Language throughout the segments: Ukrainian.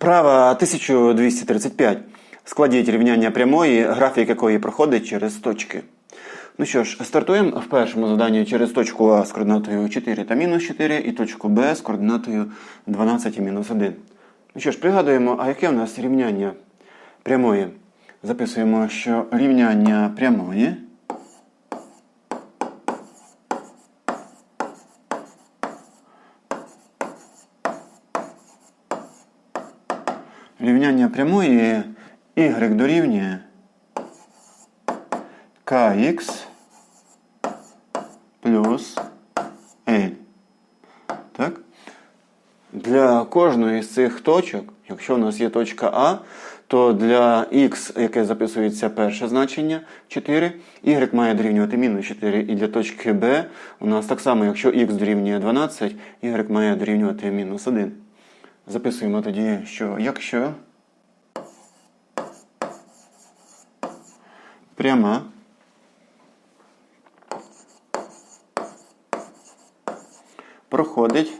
Вправа 1235. Складіть рівняння прямої, графік якої проходить через точки. Ну що ж, стартуємо в першому заданні через точку А з координатою 4 та мінус 4 і точку Б з координатою 12 і мінус 1. Ну що ж, пригадуємо, а яке у нас рівняння прямої? Записуємо, що рівняння прямої. Рівняння прямої y дорівнює kx плюс L. Так? Для кожної з цих точок, якщо у нас є точка А, то для x, яке записується перше значення 4, y має дорівнювати мінус 4. І для точки B у нас так само, якщо x дорівнює 12, y має дорівнювати мінус 1. Записуємо тоді, що якщо пряма проходить.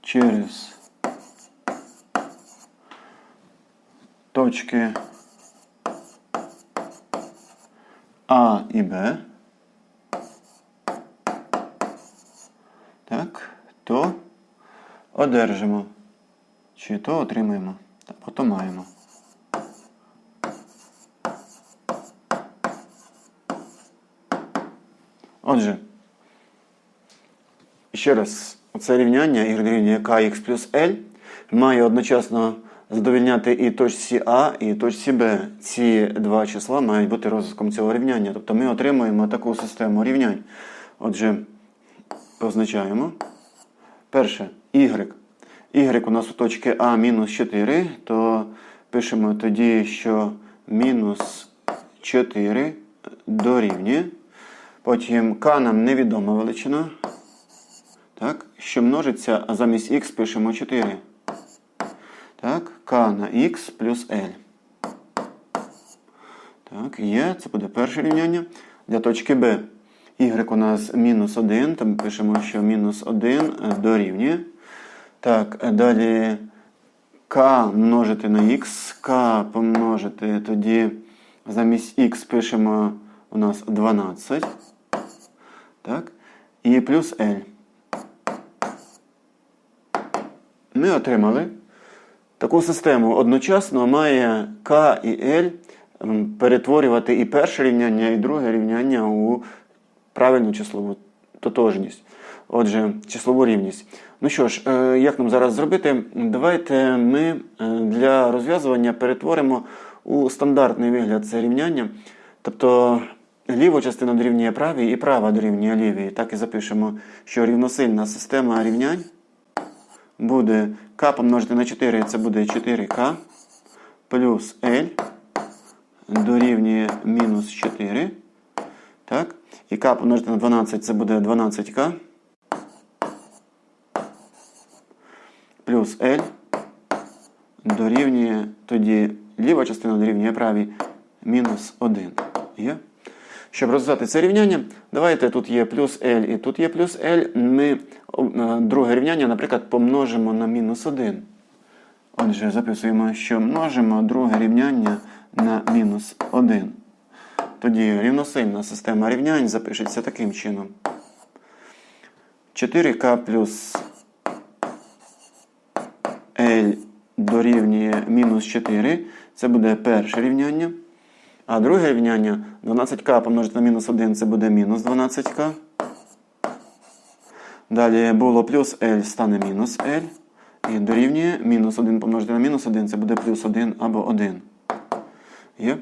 Через точки А і Б, так, то одержимо, чи то отримаємо, або то маємо. Отже, ще раз, це рівняння y дорівнює kx плюс L має одночасно задовільняти і точці А, і точці Б. Ці два числа мають бути розв'язком цього рівняння. Тобто ми отримуємо таку систему рівнянь. Отже, позначаємо. Перше, y. Y у нас у точки А мінус 4, то пишемо тоді, що мінус 4 дорівнює. Потім k нам невідома величина. Так, що множиться, а замість х пишемо 4. Так, k на x плюс L. Так, є. Це буде перше рівняння. Для точки B. Y у нас мінус 1, там пишемо, що мінус 1 дорівнює. Так, далі k множити на x, k помножити тоді замість x пишемо у нас 12. Так? І плюс L. Ми отримали таку систему. Одночасно має K і L перетворювати і перше рівняння, і друге рівняння у правильну числову тотожність. Отже, числову рівність. Ну що ж, як нам зараз зробити? Давайте ми для розв'язування перетворимо у стандартний вигляд це рівняння. Тобто ліву частину дорівнює правій і права дорівнює лівій. Так і запишемо, що рівносильна система рівнянь буде k помножити на 4, це буде 4k плюс L дорівнює мінус 4. Так? І k помножити на 12 це буде 12k. Плюс L дорівнює тоді ліва частина дорівнює правій мінус 1. Є? Щоб розв'язати це рівняння, давайте тут є плюс L і тут є плюс L. Ми друге рівняння, наприклад, помножимо на мінус 1. Отже, записуємо, що множимо друге рівняння на мінус 1. Тоді рівносильна система рівнянь запишеться таким чином. 4К плюс L дорівнює мінус 4. Це буде перше рівняння. А друге рівняння 12к помножити на мінус 1 це буде мінус 12к. Далі було плюс L стане мінус L. І дорівнює мінус 1 помножити на мінус 1 це буде плюс 1 або 1. Є?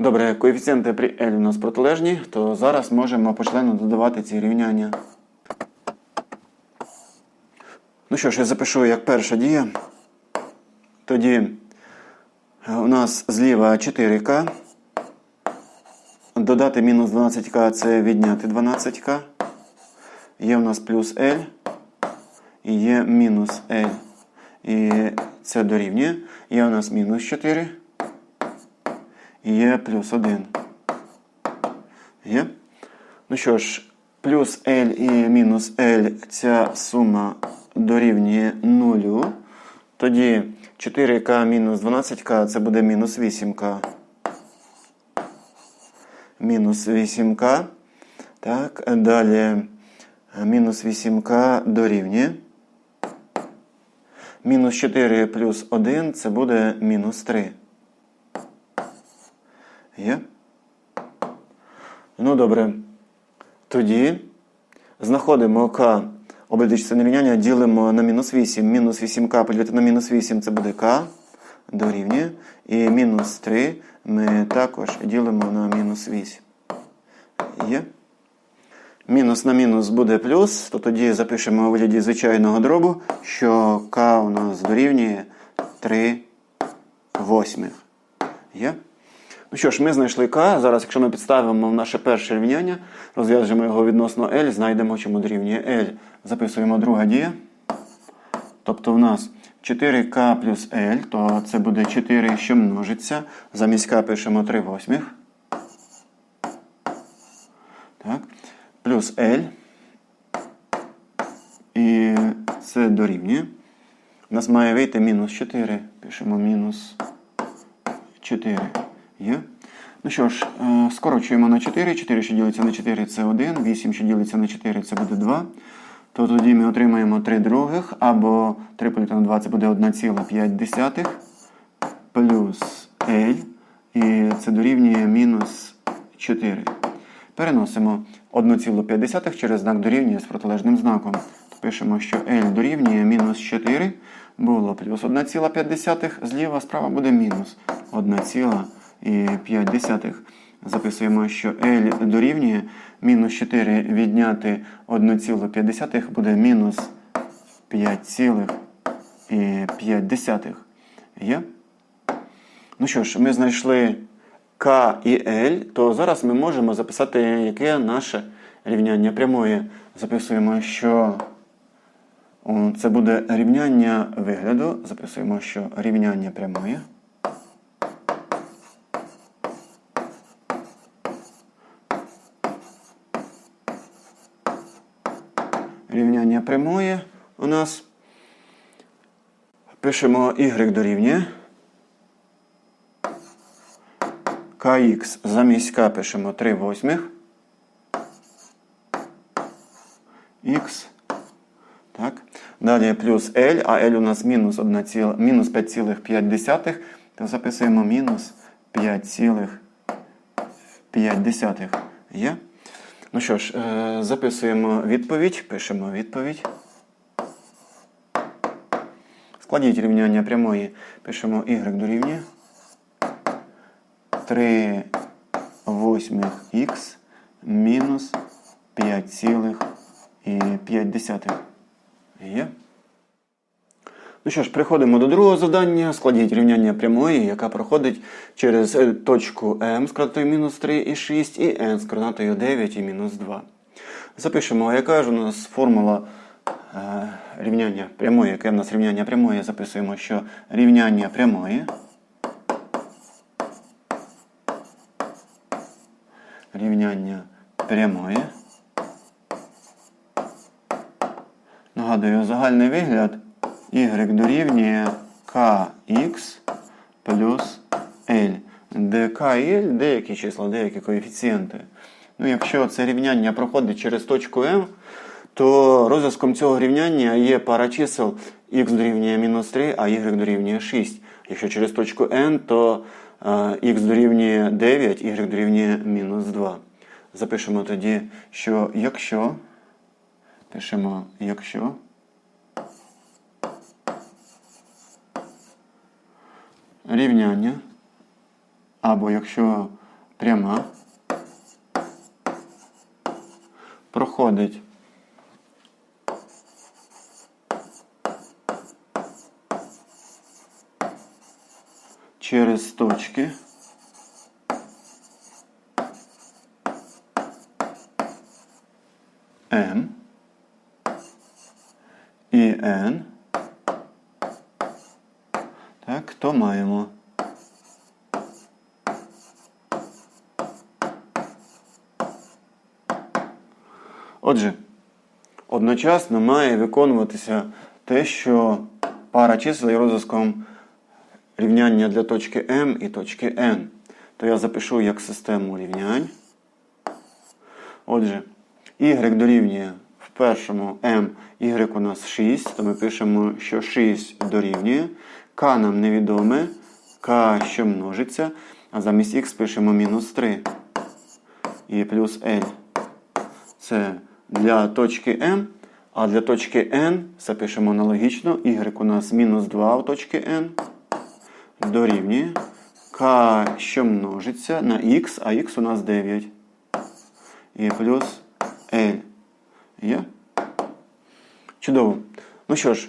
Добре, коефіцієнти при L у нас протилежні, то зараз можемо почленно додавати ці рівняння. Ну що ж, я запишу як перша дія. Тоді у нас зліва 4К. Додати мінус 12К це відняти 12К. Є у нас плюс L. І є мінус L. І це дорівнює. Є у нас мінус 4. Є плюс 1. Є? Ну що ж, плюс L і мінус L ця сума дорівнює 0. Тоді 4К мінус 12К це буде мінус 8К. Мінус 8К. Так, далі е, мінус 8К дорівнює. Мінус 4 плюс 1 це буде мінус 3. Є? Ну, добре. Тоді знаходимо К обидвічне рівняння, ділимо на мінус 8. Мінус 8К поділити на мінус 8 це буде К дорівнює. І мінус 3 ми також ділимо на мінус 8. Є? Мінус на мінус буде плюс, то тоді запишемо у вигляді звичайного дробу, що К у нас дорівнює 3 восьмих. Є? Ну що ж, ми знайшли К. Зараз, якщо ми підставимо наше перше рівняння, розв'яжемо його відносно L, знайдемо, чому дорівнює L. Записуємо друга дія. Тобто в нас 4К плюс L, то це буде 4, що множиться. Замість К пишемо 3 восьмих. Так. Плюс L. І це дорівнює. У нас має вийти мінус 4. Пишемо мінус 4. Є. Ну що ж, е, скорочуємо на 4. 4, що ділиться на 4, це 1. 8, що ділиться на 4, це буде 2. То тоді ми отримаємо 3 других, або 3 поділити на 2 це буде 1,5 плюс L. І це дорівнює мінус 4. Переносимо 1,5 через знак дорівнює з протилежним знаком. Пишемо, що L дорівнює мінус 4. Було плюс 1,5. Зліва справа буде мінус 1,5. Записуємо, що L дорівнює мінус 4 відняти 1,5 буде мінус 5,5. Є? Ну що ж, ми знайшли К і L, то зараз ми можемо записати, яке наше рівняння прямої. Записуємо, що це буде рівняння вигляду. Записуємо, що рівняння прямої. Рівняння прямої у нас. Пишемо y дорівнює. kx замість k пишемо 3 восьмих. x. Так. Далі плюс L, а L у нас мінус 1, мінус 5,5, то записуємо мінус 5,5. Є? Ну що ж, е, записуємо відповідь, пишемо відповідь. Складіть рівняння прямої. Пишемо y дорівнює 3 восьмих х мінус 5,5. Є. Ну що ж, переходимо до другого завдання. Складіть рівняння прямої, яка проходить через е, точку М з координатою мінус 3 і 6 і N з координатою 9 і мінус 2. Запишемо, яка ж у нас формула е, рівняння прямої, яке в нас рівняння прямої. Записуємо, що рівняння прямої. Рівняння прямої. Нагадую, загальний вигляд y дорівнює kx плюс L, де k і L деякі числа, деякі коефіцієнти. Ну, якщо це рівняння проходить через точку M, то розв'язком цього рівняння є пара чисел x дорівнює мінус 3, а y дорівнює 6. Якщо через точку N, то е, x дорівнює 9, y дорівнює мінус 2. Запишемо тоді, що якщо пишемо якщо рівняння, або якщо пряма проходить через точки М і N, так, то маємо Отже, одночасно має виконуватися те, що пара чисел є розв'язком рівняння для точки М і точки N. То я запишу як систему рівнянь. Отже, y дорівнює в першому m, y у нас 6, то ми пишемо, що 6 дорівнює. k нам невідоме, k що множиться, а замість x пишемо мінус 3 і плюс L. Це для точки M, а для точки N запишемо аналогічно. Y у нас мінус 2 у точки N дорівнює k, що множиться на x, а x у нас 9. І плюс L. Є? Чудово. Ну що ж,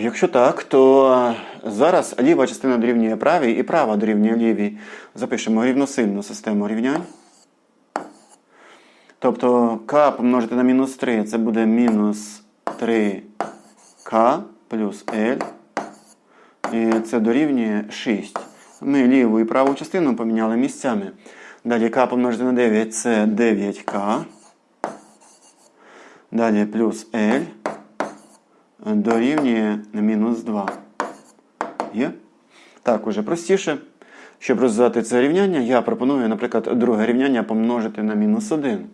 якщо так, то зараз ліва частина дорівнює правій і права дорівнює лівій. Запишемо рівносильну систему рівнянь. Тобто k помножити на мінус 3 це буде мінус 3k плюс L. І це дорівнює 6. Ми ліву і праву частину поміняли місцями. Далі k помножити на 9 це 9k. Далі плюс L дорівнює мінус 2. Є? Так, уже простіше. Щоб розв'язати це рівняння, я пропоную, наприклад, друге рівняння помножити на мінус 1.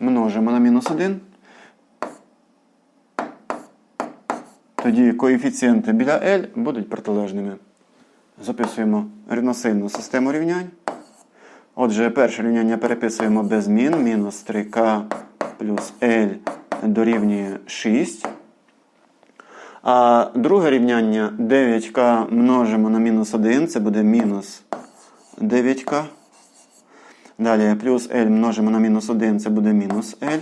Множимо на мінус 1. Тоді коефіцієнти біля L будуть протилежними. Записуємо рівносильну систему рівнянь. Отже, перше рівняння переписуємо без змін. Мінус 3k плюс L дорівнює 6. А друге рівняння 9k множимо на мінус 1, це буде мінус 9k. Далі плюс L множимо на мінус 1, це буде мінус L.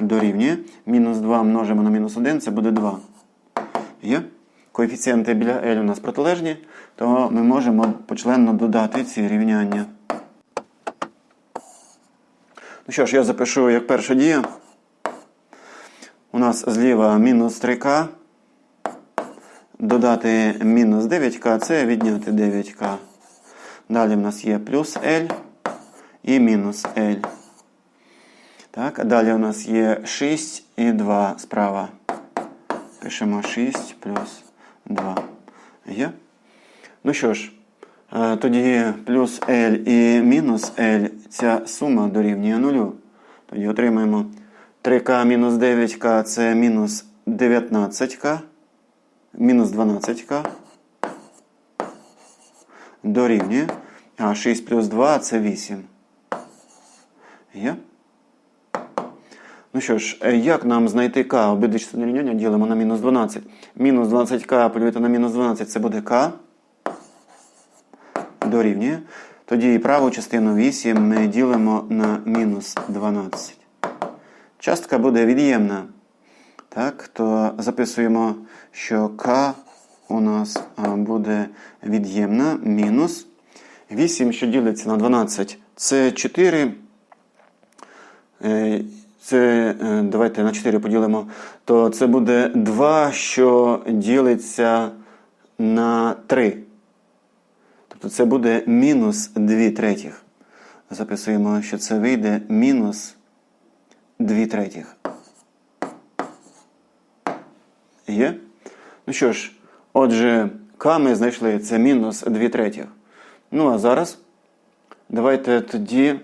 Дорівнює. Мінус 2 множимо на мінус 1, це буде 2. Є? Коефіцієнти біля L у нас протилежні, то ми можемо почленно додати ці рівняння. Ну що ж, я запишу як перша дія. У нас зліва мінус 3К. Додати мінус 9К це відняти 9К. Далі в нас є плюс L і мінус L. Так, далі у нас є 6 і 2 справа. Пишемо 6 плюс 2. Є? Ну що ж, е, тоді плюс L і мінус L, ця сума дорівнює 0. Тоді отримаємо 3К мінус 9К це мінус 19К. Мінус 12К. Дорівнює. А 6 плюс 2 це 8. Є? Ну що ж, е, як нам знайти k? Обидві частини рівняння ділимо на мінус 12. Мінус 12k поділити на мінус 12 це буде k. Дорівнює. Тоді і праву частину 8 ми ділимо на мінус 12. Частка буде від'ємна. Так, то записуємо, що k у нас буде від'ємна мінус 8, що ділиться на 12, це 4. Е, Це е, давайте на 4 поділимо, то це буде 2, що ділиться на 3. Тобто це буде мінус 2 третіх. Записуємо, що це вийде мінус 2 третіх. Є? Ну що ж, отже, К ми знайшли це мінус 2 третіх. Ну а зараз давайте тоді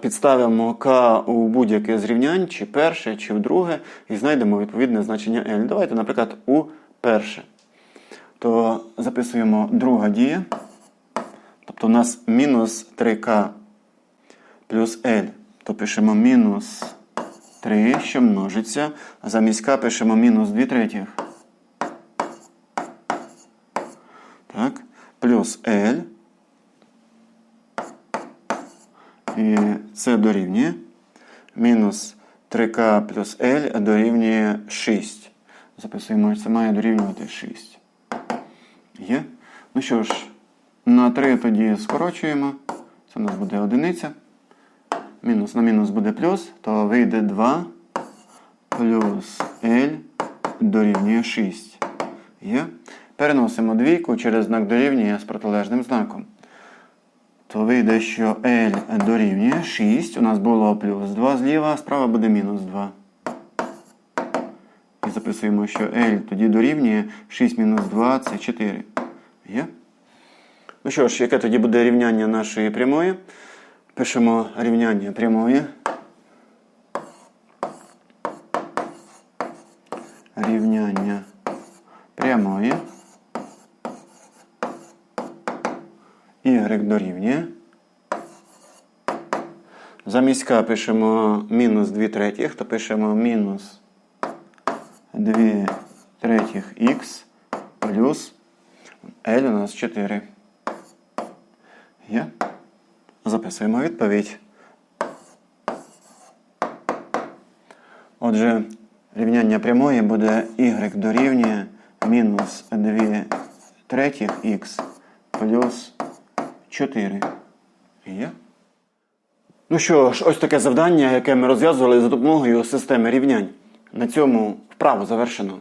підставимо К у будь-яке з рівнянь, чи перше, чи в друге, і знайдемо відповідне значення L. Давайте, наприклад, у перше. То записуємо друга дія. Тобто у нас мінус 3К плюс L. То пишемо мінус 3, що множиться. Замість К пишемо мінус 2 третіх. Так. Плюс L. І це дорівнює. Мінус 3К плюс L дорівнює 6. Записуємо, це має дорівнювати 6. Є? Ну що ж, на 3 тоді скорочуємо. Це у нас буде одиниця. Мінус на мінус буде плюс, то вийде 2 плюс L дорівнює 6. Є? Переносимо двійку через знак дорівнює з протилежним знаком. То вийде, що L дорівнює 6. У нас було плюс 2 зліва, а справа буде мінус 2. І записуємо, що L тоді дорівнює 6 мінус 2 це 4. Є? Ну що ж, яке тоді буде рівняння нашої прямої? Пишемо рівняння прямої. Рівняння прямої. Y дорівнює. Замість К пишемо мінус 2 третіх, то пишемо мінус 2 третіх х плюс L у нас 4. Є? Записуємо відповідь. Отже, рівняння прямої буде y дорівнює мінус 2 третіх х плюс 4. Є? Ну що ж, ось таке завдання, яке ми розв'язували за допомогою системи рівнянь. На цьому вправо завершено.